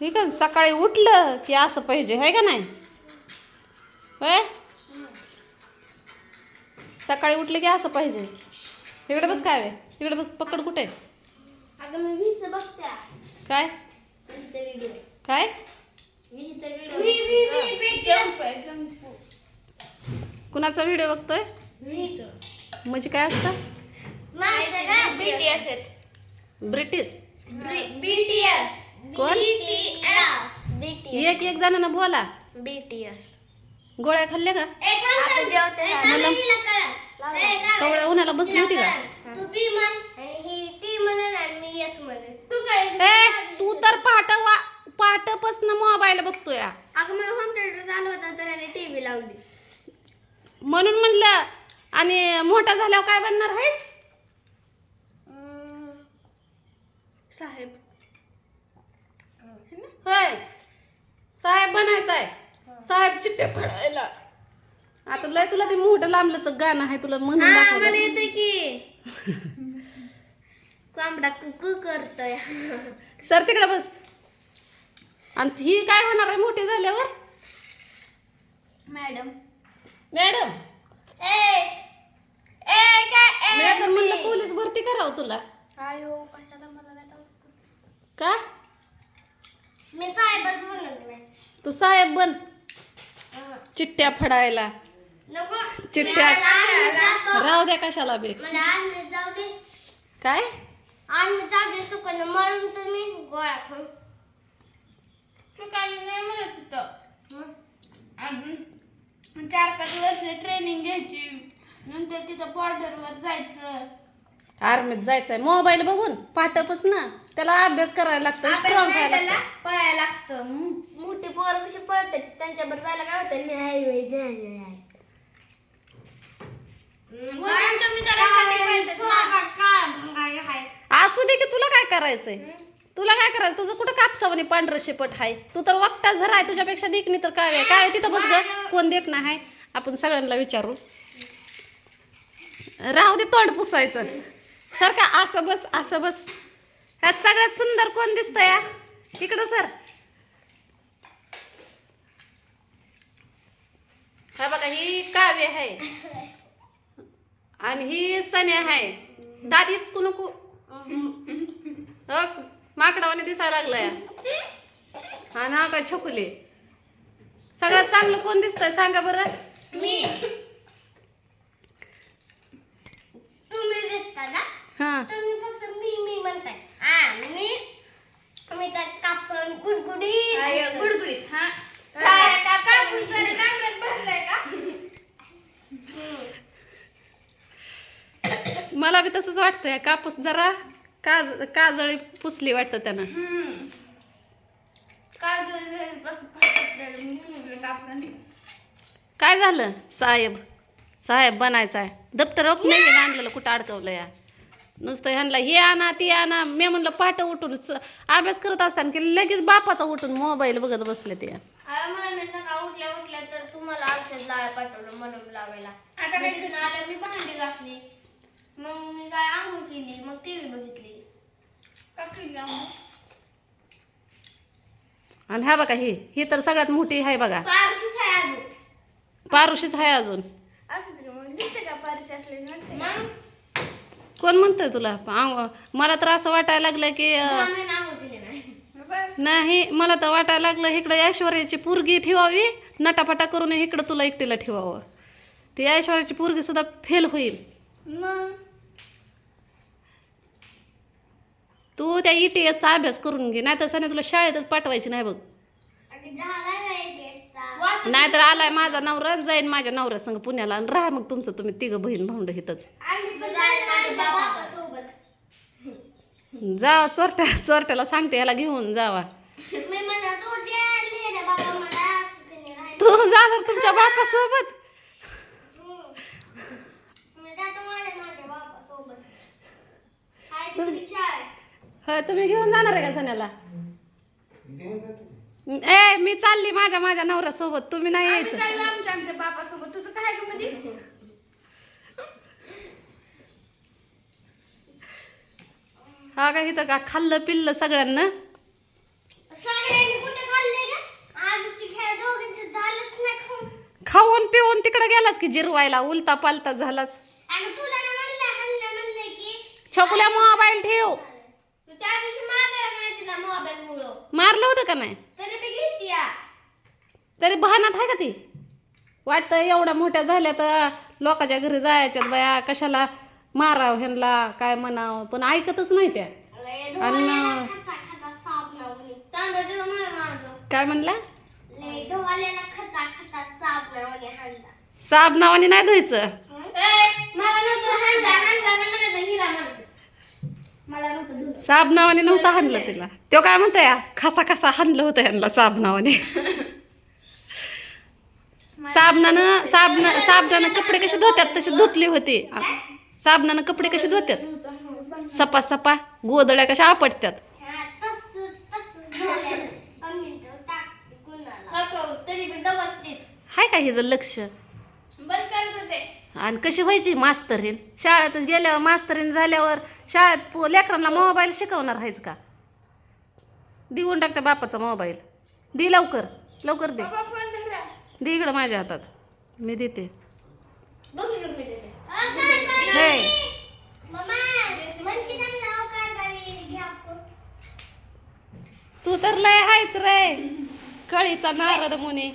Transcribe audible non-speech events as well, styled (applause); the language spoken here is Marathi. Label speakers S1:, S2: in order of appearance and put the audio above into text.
S1: हे का सकाळी उठलं की असं पाहिजे आहे का नाही? होय? सकाळी उठलं की असं पाहिजे. इकडे बस काय आहे? इकडे बस पकड कुठे? आहे? काय? काय? कुणाचा व्हिडिओ बघतोय? म्हणजे काय असतं? ब्रिटिश.
S2: बीटीएस
S1: कोण? एक एक जणांना बोला.
S2: बीटीएस
S1: गोळ्या खाल्ल्या का?
S2: आता जेवते
S1: कवळ्या उन्हाला बसली होती का?
S2: तू ही
S1: ए तर पहाट वा पहाटपासून मोबाईल बघतोय.
S2: अगं मग होम थिएटर चालू होता तर त्याने टीव्ही लावली.
S1: म्हणून म्हणलं आणि मोठा झाल्यावर काय बनणार आहेस?
S2: साहेब
S1: होय साहेब बनायचं आहे. साहेब चिट्टे फडायला आता लय तुला ते मोठं लांबलंच गाणं आहे तुला म्हणून
S2: हा
S1: दाखवलं.
S2: येतं की. (laughs) कोंबडा कुकू करतोय. (laughs)
S1: सर तिकडे बस. आणि ही काय होणार आहे मोठी झाल्यावर?
S2: मॅडम.
S1: मॅडम.
S2: ए ए काय
S1: मॅडम म्हणलं पोलीस भरती करावं तुला.
S2: आयो कशाला मला नाही.
S1: का?
S2: मी साहेबच म्हणत नाही.
S1: तू साहेब बन. चिट्ट्या फडायला.
S2: नको. मला आर्मीत जातो.
S1: राहू द्या कशाला बे.
S2: मला आर्मीत जाऊ दे.
S1: काय?
S2: आर्मीत जाऊ दे सुकन मरून तुम्ही गोळा खाऊन. सुकाने नाही म्हणत तिथं अजून चार पाच वर्ष ट्रेनिंग घ्यायची. नंतर तिथं बॉर्डरवर जायचं.
S1: आर्मीत जायचंय. मोबाईल बघून पाठपच ना त्याला अभ्यास करायला लागतं स्ट्रॉंग व्हायला लागतं.
S2: पळायला लागतं मोठी पोर कशी पळते त्यांच्यावर जायला काय होतं? मी हायवे
S1: असू दे की तुला काय करायचंय? तुला काय करायचं तुझं कुठं कापसावणी पांढरं शेपट आहे तू तर वक्ता झर आहे तुझ्यापेक्षा देखणी तर काय आहे? काय आहे तिथं बस ग? कोण देत नाही आपण सगळ्यांना विचारू. राहू दे तोंड पुसायचं. सर का असं बस असं बस. ह्यात सगळ्यात सुंदर कोण दिसतं या इकडं सर. हा बघा ही काव्य आहे. आणि ही सन्या आहे. दादीच कुणू कु माकडावाने दिसायला लागलाय. हा ना काय छकुले? सगळ्यात चांगलं कोण दिसतंय सांगा बरं.
S2: मी तुम्ही दिसता ना
S1: हा
S2: तुम्ही फक्त मी मी म्हणताय हा मी तुम्ही तर कापसून गुडगुडीत गुडगुडीत? हा? काय कापूस जरी तांबड्यात भरलाय का?
S1: मला बी तसंच वाटतंय. कापूस जरा काज काजळी पुसली वाटतं त्यानं. काय झालं? साहेब साहेब बनायचं आहे दप्तर ओक नाही आणलेलं कुठं अडकवलं या. नुसतं ह्यांना हे आणा ते आणा. मी म्हणलं पाठ उठून अभ्यास करत असताना की लगेच बापाचा उठून मोबाईल बघत बसले ते.
S2: मला मी सकाळ उठल्या उठल्या तर तुम्हाला औषध लावायला पाठवलं मलम लावायला. आता आलं मी भांडी घासली. मग मी काय आंघोळ केली मग टीव्ही बघितली.
S1: आणि ह्या बघा ही ही तर सगळ्यात मोठी आहे बघा.
S2: पारशीच आहे अजून.
S1: पारुशीच आहे अजून.
S2: असंच का मग दिसते का पारशी असले मग?
S1: कोण म्हणतंय तुला? आंग- मला तर असं वाटायला लागलं की
S2: नाही
S1: नाही. मला तर वाटायला लागलं इकडं ऐश्वर्याची पोरगी ठेवावी नटापटा करून इकडं तुला एकटीला ठेवावं. ती ऐश्वर्याची पोरगी सुद्धा फेल होईल. तू त्या ई टी एसचा अभ्यास करून घे नाहीतर सने तुला शाळेतच पाठवायची नाही बघ.
S2: नाही टेस्टचा.
S1: नाहीतर आलाय माझा नवरा जाईन माझ्या नवऱ्या संग पुण्याला आणि राहा मग तुमचं तुम्ही तिघं बहीण भाऊंड हिथंच जा चोरट्या चोरट्याला सांगते याला घेऊन जावा. तू जाणार तुमच्या बापासोबत.
S2: होय
S1: तुम्ही घेऊन जाणार आहे का सण्याला? ए मी चालली माझ्या माझ्या नवऱ्यासोबत. तुम्ही नाही यायचं.
S2: चाललो आमच्या आमच्या बाबासोबत तुझं काय ग मध्ये
S1: हा का इथं का खाल्लं पिल्लं सगळ्यांना? खाऊन. पिऊन तिकडे गेलाच की जिरवायला? उलता पालता झालाच छकुल्या मोबाईल ठेव. मारलं होतं का नाही?
S2: तरी
S1: बहानात आहे का ती? वाटतं एवढ्या मोठ्या झाल्या तर लोकांच्या घरी जायच्यात बाया. कशाला माराव ह्यांना काय म्हणावं पण ऐकतच नाही त्या. आणि काय म्हणला? साब नावाने नाही
S2: धुवायचं?
S1: साब नावाने नव्हतं हाणलं तिला. तो काय म्हणतोय? खसा खसा हाणलं होतं ह्यांना साब नावाने. साबणानं साबण साबणानं कपडे कसे धुत्यात तसे धुतले होते. साबणानं कपडे कसे धुत्यात सपा सपा गोदड्या कशा
S2: डबतीच
S1: हाय का हिचं लक्ष? आणि कशी व्हायची मास्तरीन शाळेत गेल्यावर मास्तरीन झाल्यावर शाळेत लेकरांना मोबाईल शिकवणार आहेच का? देऊन टाकते बापाचा मोबाईल. दे लवकर लवकर दे. दे इकडं माझ्या हातात. मी देते.
S2: बघ
S1: तू तर लय हायच रे. कळीचा नारद मुनी.